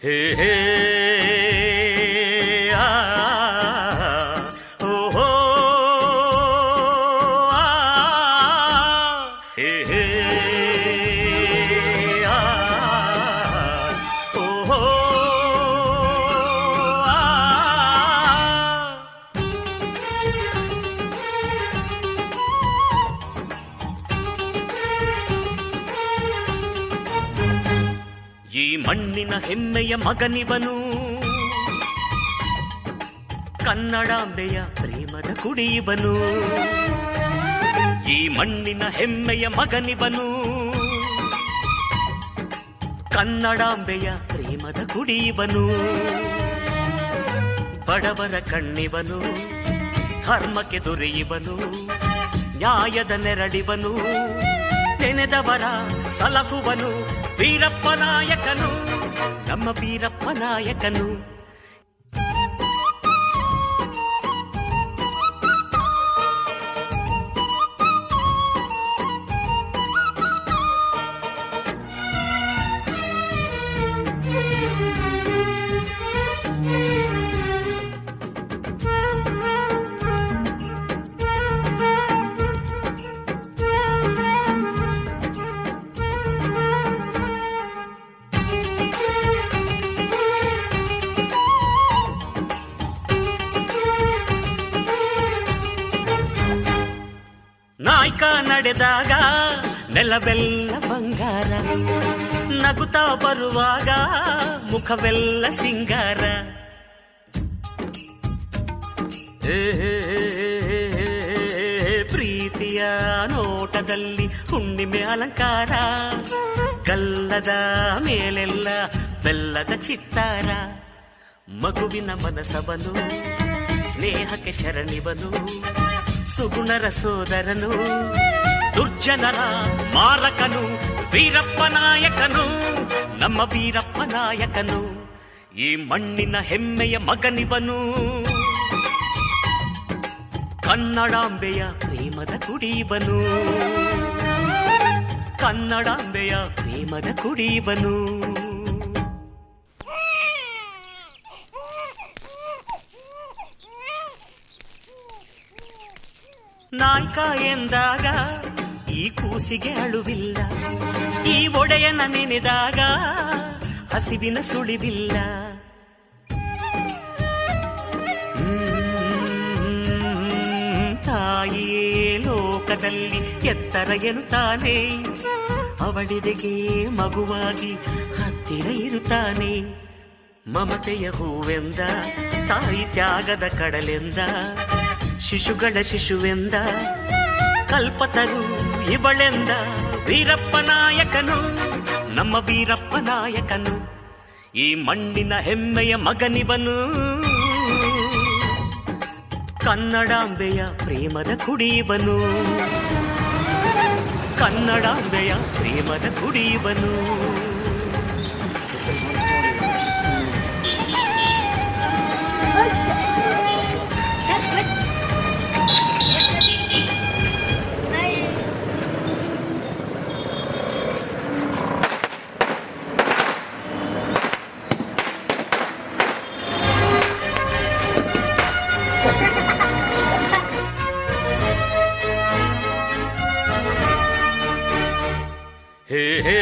嘿嘿。ಮಣ್ಣಿನ ಹೆಮ್ಮೆಯ ಮಗನಿವನು. ಕನ್ನಡಾಂಬೆಯ ಪ್ರೇಮದ ಕುಡಿಯುವನು. ಈ ಮಣ್ಣಿನ ಹೆಮ್ಮೆಯ ಮಗನಿವನು. ಕನ್ನಡಾಂಬೆಯ ಪ್ರೇಮದ ಕುಡಿಯುವನು. ಬಡವರ ಕಣ್ಣಿವನು, ಧರ್ಮಕ್ಕೆ ದೊರೆಯುವನು, ನ್ಯಾಯದ ನೆರಳಿವನು. ನೆನೆದವರ ಸಲಹುವನು ವೀರಪ್ಪ ನಾಯಕನು ನಮ್ಮ ವೀರಪ್ಪ ನಾಯ್ಕ ನಡೆದಾಗ ನೆಲವೆಲ್ಲ ಬಂಗಾರ. ನಗುತ್ತಾ ಬರುವಾಗ ಮುಖವೆಲ್ಲ ಸಿಂಗಾರ. ಪ್ರೀತಿಯ ನೋಟದಲ್ಲಿ ಹುಣ್ಣಿಮೆ ಅಲಂಕಾರ. ಕಲ್ಲದ ಮೇಲೆಲ್ಲ ಬೆಲ್ಲದ ಚಿತ್ತಾರ. ಮಗುವಿನ ಮನಸಬನು ಸ್ನೇಹಕ್ಕೆ ಶರಣಿವನು ಸುಗುಣರ ಸೋದರನು ದುರ್ಜನರ ಮಾರಕನು, ವೀರಪ್ಪ ನಾಯಕನು, ನಮ್ಮ ವೀರಪ್ಪ ನಾಯಕನು, ಈ ಮಣ್ಣಿನ ಹೆಮ್ಮೆಯ ಮಗನಿವನು. ಕನ್ನಡಾಂಬೆಯ ಪ್ರೇಮದ ಕುಡಿಯುವನು, ಕನ್ನಡಾಂಬೆಯ ಪ್ರೇಮದ ಕುಡಿಯುವನು. ನಾಯ್ಕ ಎಂದಾಗ ಈ ಕೂಸಿಗೆ ಅಳುವಿಲ್ಲ, ಈ ಒಡೆಯನ ನೆನೆದಾಗ ಹಸಿವಿನ ಸುಳಿವಿಲ್ಲ. ತಾಯಿಯೇ, ಲೋಕದಲ್ಲಿ ಎತ್ತರ ಎನ್ನುತ್ತಾನೆ. ಅವಳಿದೆಗೆ ಮಗುವಾಗಿ ಹತ್ತಿರ ಇರುತ್ತಾನೆ. ಮಮತೆಯ ಹೂವೆಂದ, ತಾಯಿ ತ್ಯಾಗದ ಕಡಲೆಂದ ಶಿಶುಗಳ ಶಿಶುವೆಂದ, ಕಲ್ಪತರು ಇವಳೆಂದ, ವೀರಪ್ಪ ನಾಯಕನು, ನಮ್ಮ ವೀರಪ್ಪ ನಾಯಕನು, ಈ ಮಣ್ಣಿನ ಹೆಮ್ಮೆಯ ಮಗನಿವನು. ಕನ್ನಡಾಂಬೆಯ ಪ್ರೇಮದ ಕುಡಿಯುವನು. ಕನ್ನಡಾಂಬೆಯ ಪ್ರೇಮದ ಕುಡಿಯುವನು. Hey, hey.